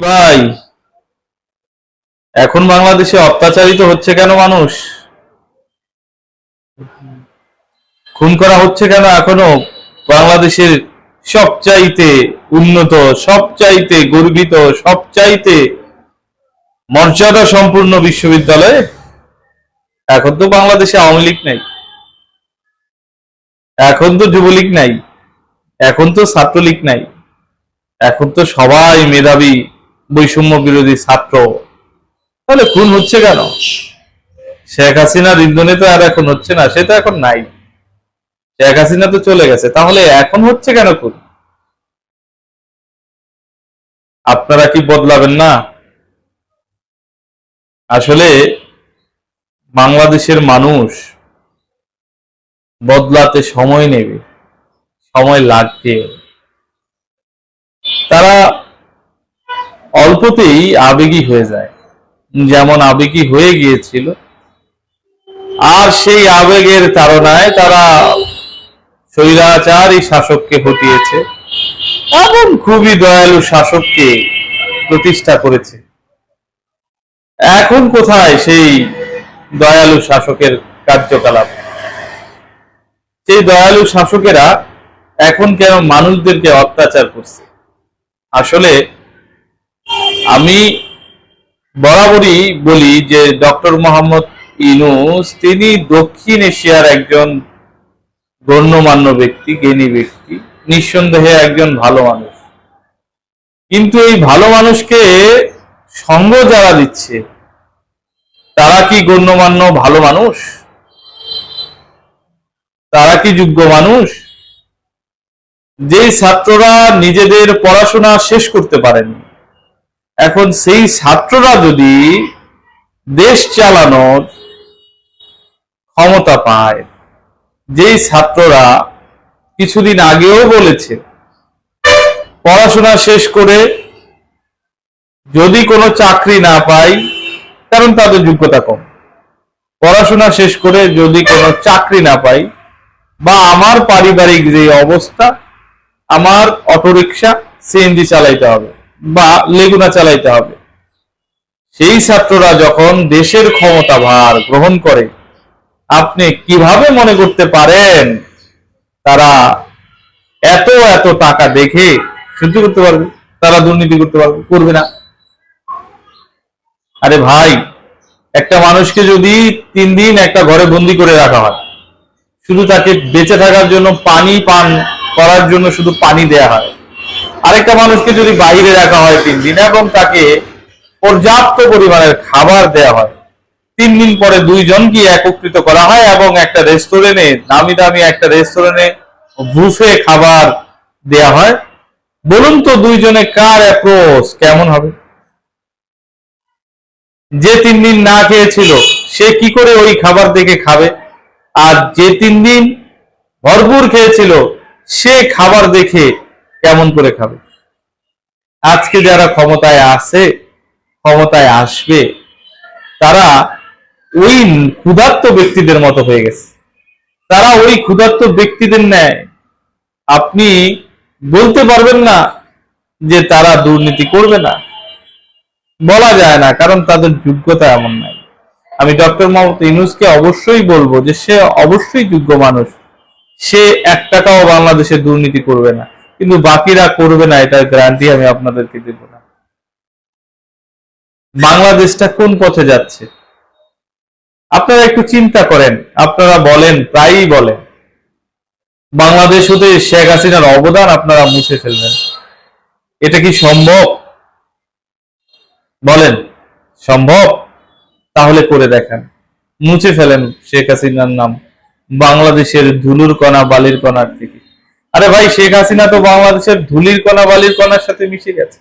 ভাই, এখন বাংলাদেশে অত্যাচারিত হচ্ছে কেন মানুষ? খুন করা হচ্ছে কেন এখনও? বাংলাদেশের সবচাইতে উন্নত, সবচাইতে গর্বিত, সবচাইতে মর্যাদা সম্পূর্ণ বিশ্ববিদ্যালয়ে? এখন তো বাংলাদেশে আওয়ামী লীগ নাই। এখন তো যুবলীগ নাই। এখন তো ছাত্রলীগ নাই। এখন তো সবাই মেধাবী। বৈষম্য বিরোধী ছাত্র। তাহলে খুন হচ্ছে কেন? শেখ হাসিনার ইন্ধনে তো আর এখন হচ্ছে না, সে তো এখন নাই। শেখ হাসিনা তো চলে গেছে, তাহলে এখন হচ্ছে কেন খুন? আপনারা কি বদলাবেন না? আসলে বাংলাদেশের মানুষ বদলাতে সময় নেবে, সময় লাগবে। তারা অল্পতেই আবেগী হয়ে যায়। যেমন আবেগী হয়ে গিয়েছিল। আর সেই আবেগের তাড়নায় তারা স্বৈরাচারী শাসককে হটিয়েছে এবং খুবই দয়ালু শাসককে প্রতিষ্ঠা করেছে। এখন কোথায় সেই দয়ালু শাসকের কার্যকলাপ? সেই দয়ালু শাসকেরা এখন কেন মানুষদেরকে অত্যাচার করছে? আসলে আমি বরাবরই বলি যে ডক্টর মোহাম্মদ ইনুস তিনি দক্ষিণ এশিয়ার একজন গণ্যমান্য ব্যক্তি, জ্ঞানী ব্যক্তি, নিঃসন্দেহে একজন ভালো মানুষ। কিন্তু এই ভালো মানুষকে সঙ্গ যারা দিচ্ছে, তারা কি গণ্যমান্য ভালো মানুষ? তারা কি যোগ্য মানুষ? যেই ছাত্ররা নিজেদের পড়াশোনা শেষ করতে পারেনি এখন সেই ছাত্ররা যদি দেশ চালানোর ক্ষমতা পায়, যেই ছাত্ররা কিছুদিন আগেও বলেছে, পড়াশোনা শেষ করে যদি কোনো চাকরি না পাই, কারণ তাদের যোগ্যতা কম। পড়াশোনা শেষ করে যদি কোনো চাকরি না পাই, বা আমার পারিবারিক যে অবস্থা, আমার অটোরিকশা, সিএনজি চালাইতে হবে। বা লেগুনা চালাইতে হবে। সেই ছাত্ররা যখন দেশের ক্ষমতা ভার গ্রহণ করে, আপনি কীভাবে মনে করতে পারেন তারা এত এত টাকা দেখে সহ্য করতে পারবে? তারা দুর্নীতি করতে পারবে? করবে না। আরে ভাই, একটা মানুষকে যদি তিন দিন একটা ঘরে বন্দি করে রাখা হয়, শুধু তাকে বেঁচে থাকার জন্য পানি পান করার জন্য শুধু পানি দেয়া হয় আরেকটা মানুষকে যদি বাইরে রাখা হয় তিন দিন এবং তাকে পর্যাপ্ত পরিমাণের খাবার দেয়া হয়, তিন দিন পরে দুইজনকে একত্রিত করা হয় এবং একটা রেস্টুরেন্টে দামি দামি একটা রেস্টুরেন্টে বুফে খাবার দেয়া হয়। বলুন তো দুইজনে কার অ্যাপ্রোচ কেমন হবে? যে তিন দিন না খেয়েছিল, সে কি করে ওই খাবার দেখে খাবে? আর যে তিন দিন ভরপুর খেয়েছিল, সে খাবার দেখে কেমন করে খাবে? আজকে যারা ক্ষমতায় আছে, ক্ষমতায় আসবে, তারা ওই ক্ষুধার্ত ব্যক্তিদের মতো হয়ে গেছে। তারা ওই ক্ষুধার্ত ব্যক্তিদের ন্যায়। আপনি বলতে পারবেন না যে তারা দুর্নীতি করবে না। বলা যায় না, কারণ তাদের যোগ্যতা এমন নাই। আমি ডক্টর মোহাম্মদ ইনুসকে অবশ্যই বলব যে সে অবশ্যই যোগ্য মানুষ। সে এক টাকাও বাংলাদেশে দুর্নীতি করবে না। কিন্তু বাকিরা করবে না, এটার গ্যারান্টি আমি আপনাদেরকে দেব না। বাংলাদেশটা কোন পথে যাচ্ছে? আপনারা একটু চিন্তা করেন, আপনারা বলেন, প্রায়ই বলেন। বাংলাদেশ হতে শেখ হাসিনার অবদান আপনারা মুছে ফেলবেন। এটা কি সম্ভব? বলেন, সম্ভব? তাহলে করে দেখান। মুছে ফেলেন শেখ হাসিনার নাম। বাংলাদেশের ধুলুর কণা, বালির কণার থেকে আরে ভাই, শেখ হাসিনা তো বাংলাদেশের ধুলির কণা, বালির কণার সাথে মিশে গেছে।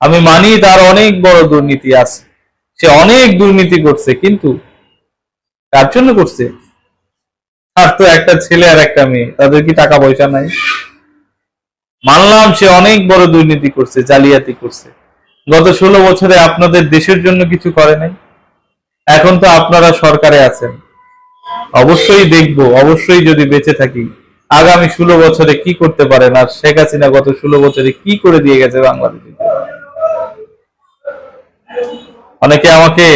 আমি মানি তার অনেক বড় দুর্নীতি আছে। সে অনেক দুর্নীতি করছে, কিন্তু কার জন্য করছে। তার তো একটা ছেলে আর একটা মেয়ে, তাদের কি টাকা পয়সা নাই? মানলাম সে অনেক বড় দুর্নীতি করছে, জালিয়াতি করছে। গত ষোলো বছরে আপনাদের দেশের জন্য কিছু করে নাই? এখন তো আপনারা সরকারে আছেন। অবশ্যই দেখব, অবশ্যই যদি বেঁচে থাকি। আগামী ষোলো বছরে কি করতে পারেন আর শেখ হাসিনা গত ষোলো বছরে কি করে দিয়ে গেছে বাংলাদেশ? অনেকে আমাকে